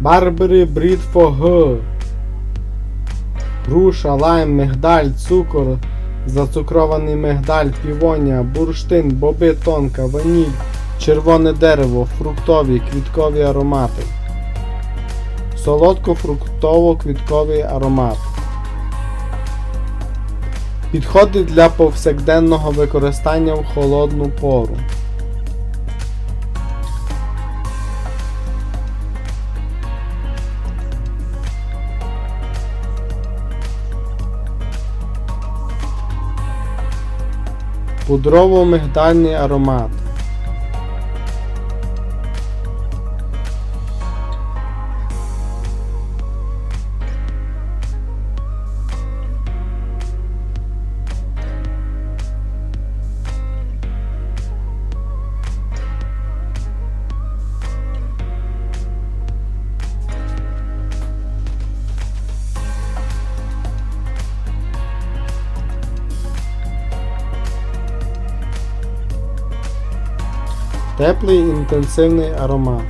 Барбері Брідфо. Груша, лайм, мигдаль, цукор, зацукрований мигдаль, півонія, бурштин, боби тонка, ваніль, червоне дерево, фруктові, квіткові аромати. Солодко-фруктово-квітковий аромат. Підходить для повсякденного використання в холодну пору. Пудрово-мигдальний аромат. Теплий інтенсивний аромат.